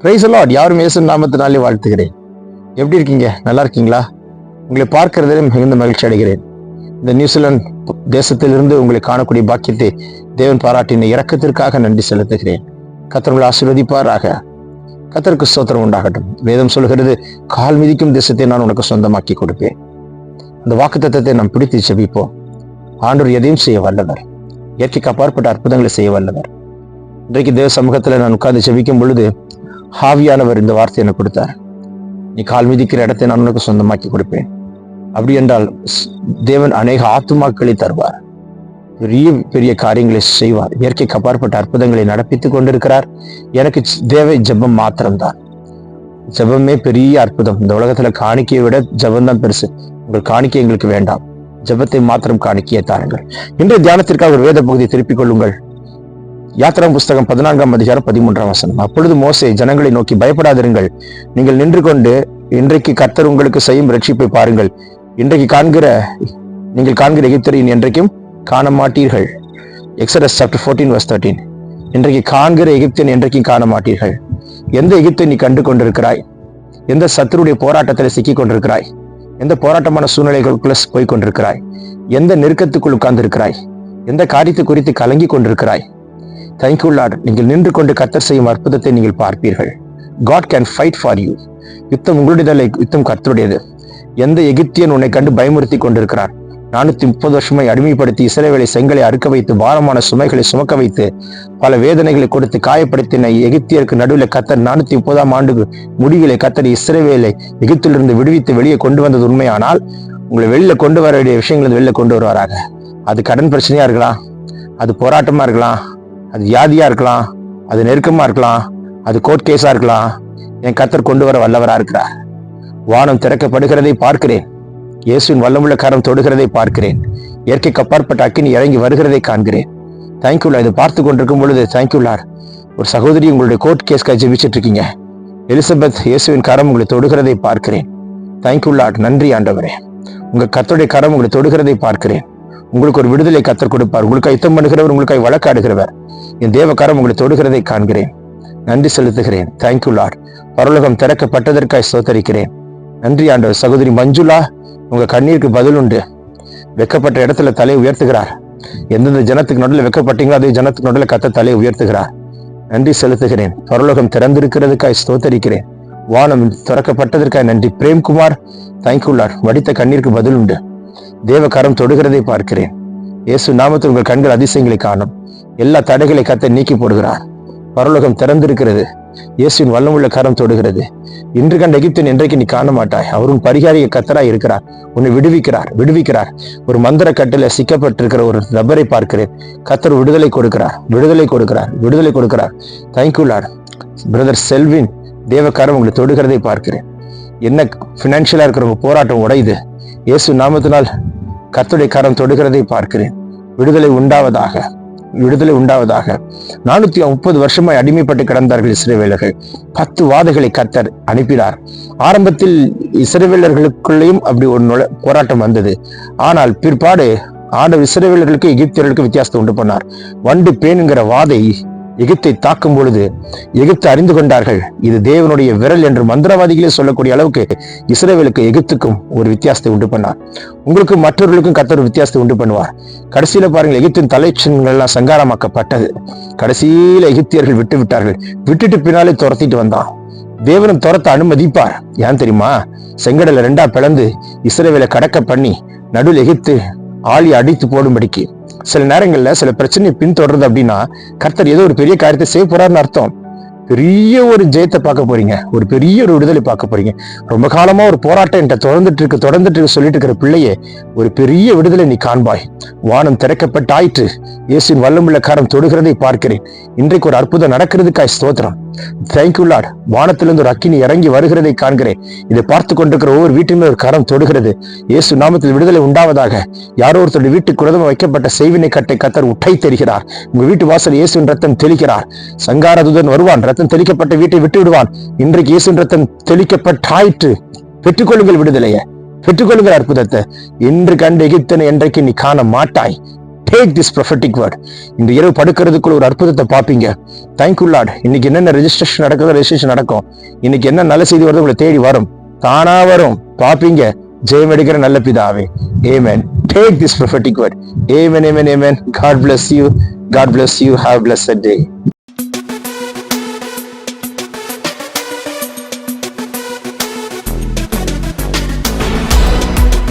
Price allot யாரும் இயேசு நாமத்தினாலே வாழ்த்துகிறேன். எப்படி இருக்கீங்க? நல்லா இருக்கீங்களா? உங்களை பார்க்கிறதிலே மிகுந்த மகிழ்ச்சி அடைகிறேன். இந்த நியூசிலாந்து தேசத்திலிருந்து உங்களை காணக்கூடிய பாக்கியத்தை தேவன் பாராட்டின இறக்கத்திற்காக நன்றி செலுத்துகிறேன். கத்தர்களை ஆசீர்வதிப்பாராக. கத்தருக்கு சோத்திரம் உண்டாகட்டும். வேதம் சொல்கிறது கால் மிதிக்கும் தேசத்தை நான் உனக்கு சொந்தமாக்கி கொடுப்பேன். அந்த வாக்குத்தத்தத்தை நாம் பிடித்து செபிப்போம் ஆண்டூர் எதையும் செய்ய வல்லவர். இயற்கைக்கு அப்பாற்பட்ட அற்புதங்களை செய்ய வல்லவர். இன்றைக்கு தேவ சமூகத்துல நான் உட்கார்ந்து செபிக்கும் பொழுது ஆவியானவர் இந்த வார்த்தை எனக்கு கொடுத்தார். நீ கால் மிதிக்கிற இடத்தை நான் உனக்கு சொந்தமாக்கி கொடுப்பேன். அப்படி என்றால் தேவன் அநேக ஆத்துமாக்களை தருவார். பெரிய பெரிய காரியங்களை செய்வார். இயற்கைக்கு அப்பாற்பட்ட அற்புதங்களை நடப்பித்துக் கொண்டிருக்கிறார். எனக்கு தேவை ஜெபம் மாத்திரம்தான். ஜெபமே பெரிய அற்புதம். இந்த உலகத்துல காணிக்கையை விட ஜெபம் தான் பெருசு. உங்கள் காணிக்கை எங்களுக்கு வேண்டாம். ஜெபத்தை மாத்திரம் காணிக்கையை தாருங்கள். இன்றைய தியானத்திற்காக ஒரு வேத பகுதியை திருப்பிக் கொள்ளுங்கள். யாத்திரம் புஸ்தகம் பதினான்காம் அதிகாரம் பதிமூன்றாம் வசனம். அப்பொழுது மோசே ஜனங்களை நோக்கி பயப்படாதிருங்கள். நீங்கள் நின்று கொண்டு இன்றைக்கு கர்த்தர் உங்களுக்கு செய்யும் ரட்சிப்பை பாருங்கள். இன்றைக்கு காண்கிற நீங்கள் காண்கிற எகிப்தரின் என்றைக்கும் காண மாட்டீர்கள் Exodus chapter fourteen verse thirteen இன்றைக்கு காண்கிற எகிப்தியன் என்றைக்கும் காண மாட்டீர்கள் எந்த எகிப்தை நீ கண்டு கொண்டிருக்கிறாய் எந்த சத்துருடைய போராட்டத்தில் சிக்கிக் கொண்டிருக்கிறாய் எந்த போராட்டமான சூழ்நிலைகளுக்குள்ள போய் கொண்டிருக்கிறாய் எந்த நெருக்கத்துக்குள் உட்கார்ந்திருக்கிறாய்? எந்த காரியத்தை குறித்து கலங்கி கொண்டிருக்கிறாய் தேங்க்யூ லார்ட் நீங்கள் நின்று கொண்டு கத்தர் செய்யும் அற்புதத்தை நீங்கள் பார்ப்பீர்கள். God can fight for you யுத்தம் உங்களுடையதல்ல யுத்தம் கர்த்தருடையது. எந்த எகிப்தியன் உன்னை கண்டு பயமுறுத்தி கொண்டிருக்கிறார்? நானூத்தி முப்பது வருஷமாய் அடிமைப்படுத்தி இசைவேலை செங்கலை அறுக்க வைத்து பாரமான சுமைகளை சுமக்க வைத்து பல வேதனைகளை கொடுத்து காயப்படுத்தின எகிப்தியருக்கு நடுவில் கத்தர் நானூத்தி முப்பதாம் ஆண்டு முடிவிலே கத்தர் இஸ்ரவேலை எகிப்திலிருந்து விடுவித்து வெளியே கொண்டு வந்தது உண்மையானால் உங்களை வெளியில கொண்டு வர வேண்டிய விஷயங்களை வெளில கொண்டு வருவாராக. அது கடன் பிரச்சனையா இருக்கலாம்? அது போராட்டமா இருக்கலாம்? அது வியாதியாக இருக்கலாம் அது நெருக்கமாக இருக்கலாம் அது கோர்ட் கேஸாக இருக்கலாம் என் கத்தர் கொண்டு வர வல்லவராக இருக்கிறார். வானம் திறக்கப்படுகிறதை பார்க்கிறேன். இயேசுவின் வல்லமுள்ள கரம் தொடுகிறதை பார்க்கிறேன். இயற்கைக்கு அப்பாற்பட்ட அக்கினி இறங்கி வருகிறதை காண்கிறேன். தேங்க்யூலா இதை பார்த்து கொண்டிருக்கும் பொழுது தேங்க்யூலார் ஒரு சகோதரி உங்களுடைய கோர்ட் கேஸ்க்காக ஜெபிச்சிட்டு இருக்கீங்க. எலிசபெத் இயேசுவின் கரம் உங்களை தொடுகிறதை பார்க்கிறேன். தேங்க்யூலாட் நன்றி ஆண்டவரே. உங்கள் கத்தோடைய கரம் உங்களை தொடுகிறதை பார்க்கிறேன். உங்களுக்கு ஒரு விடுதலை கத்தர் கொடுப்பார். உங்களுக்கு யுத்தம் பண்ணுகிறவர் உங்களுக்காய் வழக்காடுகிறவர். என் தேவக்காரம் உங்களை தொடுகிறதை காண்கிறேன். நன்றி செலுத்துகிறேன். தேங்க்யூ லார்ட் பரலோகம் திறக்கப்பட்டதற்காய் சோத்தரிக்கிறேன் நன்றி ஆண்டவர். சகோதரி மஞ்சுளா உங்க கண்ணீருக்கு பதில் உண்டு. வெக்கப்பட்ட இடத்துல தலையை உயர்த்துகிறார். எந்தெந்த ஜனத்துக்கு நடுவில் வெக்கப்பட்டீங்களோ அதே ஜனத்துக்கு நடுவில் கத்த தலையை உயர்த்துகிறார். நன்றி செலுத்துகிறேன். பரலோகம் திறந்திருக்கிறதுக்காய் ஸ்தோத்தரிக்கிறேன். வானம் திறக்கப்பட்டதற்காய் நன்றி. பிரேம்குமார் தேங்க்யூ லார்ட் வடித்த கண்ணீருக்கு பதில் உண்டு. தேவகாரம் தொடுகிறதை பார்க்கிறேன். இயேசு நாமத்தில் உங்கள் கண்கள் அதிசயங்களை காணும். எல்லா தடைகளை கத்த நீக்கி போடுகிறார். பரலோகம் திறந்திருக்கிறது. இயேசுவின் வல்லமுள்ள கரம் தொடுகிறது. இன்று கண்ட எகிப்தன் இன்றைக்கு நீ காண மாட்டாய் அவரும் பரிகாரிய கத்தராய் இருக்கிறார். உன்னை விடுவிக்கிறார் விடுவிக்கிறார். ஒரு மந்திர கட்டில சிக்கப்பட்டிருக்கிற ஒரு நபரை பார்க்கிறேன். கத்தர் விடுதலை கொடுக்கிறார் விடுதலை கொடுக்கிறார் விடுதலை கொடுக்கிறார். தேங்க்யூலார் பிரதர் செல்வின் தேவக்காரம் உங்களை தொடுகிறதை பார்க்கிறேன். என்ன பினான்சியலா இருக்கிறவங்க போராட்டம் உடையுது. இயேசு நாமத்தினால் கர்த்தருடைய கரம் தொடுகிறதை பார்க்கிறேன். விடுதலை உண்டாவதாக விடுதலை உண்டாவதாக. நானூத்தி முப்பது வருஷமாய் அடிமைப்பட்டு கிடந்தார்கள் இஸ்ரேவேலர்கள். பத்து வாதைகளை கர்த்தர் அனுப்பினார். ஆரம்பத்தில் இஸ்ரேவேலர்களுக்குள்ளேயும் அப்படி ஒரு போராட்டம் வந்தது. ஆனால் பிற்பாடு ஆண்டு இஸ்ரேவேலர்களுக்கு எகிப்தியர்களுக்கு வித்தியாசத்தை உண்டு பண்ணார். வண்டு பேனுங்கிற வாதை எகிப்தை தாக்கும் பொழுது எகிப்து அறிந்து கொண்டார்கள். இது தேவனுடைய விரல் என்று மந்திரவாதிகளே சொல்லக்கூடிய அளவுக்கு இஸ்ரேவேலுக்கு எகிப்துக்கும் ஒரு வித்தியாசத்தை உண்டு பண்ணார் உங்களுக்கும் மற்றவர்களுக்கும் கத்தர் வித்தியாசத்தை உண்டு பண்ணுவார். கடைசியில பாருங்கள் எகிப்தின் தலைச்சன்கள் எல்லாம் சங்காரமாக்கப்பட்டது. கடைசியில எகிப்தியர்கள் விட்டு விட்டார்கள். விட்டுட்டு பின்னாலே துரத்திட்டு வந்தான். தேவனும் துரத்த அனுமதிப்பார். ஏன் தெரியுமா? செங்கடலை ரெண்டா பிளந்து இஸ்ரேவேலை கடக்க பண்ணி நடுவில் எகிப்து ஆளி அடித்து போடும்படிக்கு சில நேரங்கள்ல சில பிரச்சனை பின்தொடருது அப்படின்னா கர்த்தர் ஏதோ ஒரு பெரிய காரியத்தை செய்ய போறாருன்னு அர்த்தம். பெரிய ஒரு ஜெயத்தை பார்க்க போறீங்க. ஒரு பெரிய ஒரு விடுதலை பார்க்க போறீங்க. ரொம்ப காலமா ஒரு போராட்டம் என்கிட்ட தொடர்ந்துட்டு இருக்கு தொடர்ந்துட்டு இருக்கு சொல்லிட்டு இருக்கிற பிள்ளையே ஒரு பெரிய விடுதலை நீ காண்பாய். வானம் திறக்கப்பட்டாயிற்று. இயேசின் வல்லமுள்ள காரம் தொடுகிறதை பார்க்கிறேன். இன்றைக்கு ஒரு அற்புதம் நடக்கிறதுக்காய் ஸ்தோத்திரம். தேங்க்யூ லார்ட் வானத்திலிருந்து ஒரு அக்கினி இறங்கி வருகிறதை காண்கிறேன். இதை பார்த்து கொண்டிருக்கிற ஒவ்வொரு வீட்டிலும் ஒரு கரம் தொடுகிறது. இயேசு நாமத்தில் விடுதலை உண்டாவதாக. யாரோ ஒருத்தருடைய வீட்டுக்கு குரதம் வைக்கப்பட்ட செய்வினை கட்டை கத்தர் உட்டை தெரிகிறார். உங்க வீட்டு வாசல் இயேசுவின் ரத்தம் தெளிக்கிறார். சங்காரதுதன் வருவான் ரத்தம் தெளிக்கப்பட்ட வீட்டை விட்டு விடுவான். இன்றைக்கு இயேசுவின் ரத்தம் தெளிக்கப்பட்டாயிற்று. பெற்றுக்கொள்ளுங்கள் விடுதலையை. பெற்றுக்கொள்ளுங்கள் அற்புதத்தை. இன்று கண்டு எகிப்தனை என்றைக்கு நீ காண மாட்டாய். டேக் திஸ் ப்ரொஃபட்டிக் வேர்ட் இந்த இரவு படுக்கிறதுக்குள்ள ஒரு அற்புதத்தை பார்ப்பீங்க. தேங்க்யூ லாட் இன்னைக்கு என்னென்ன ரெஜிஸ்ட்ரேஷன் நடக்குதோ ரெஜிஸ்ட்ரேஷன் நடக்கும். இன்னைக்கு என்ன நல்ல செய்தி வருது உங்களை தேடி வரும். தானா வரும். பார்ப்பீங்க. ஜெயம் எடுக்கிற நல்ல பிதாவே. Amen take this prophetic word amen amen amen God bless you God bless you have bless day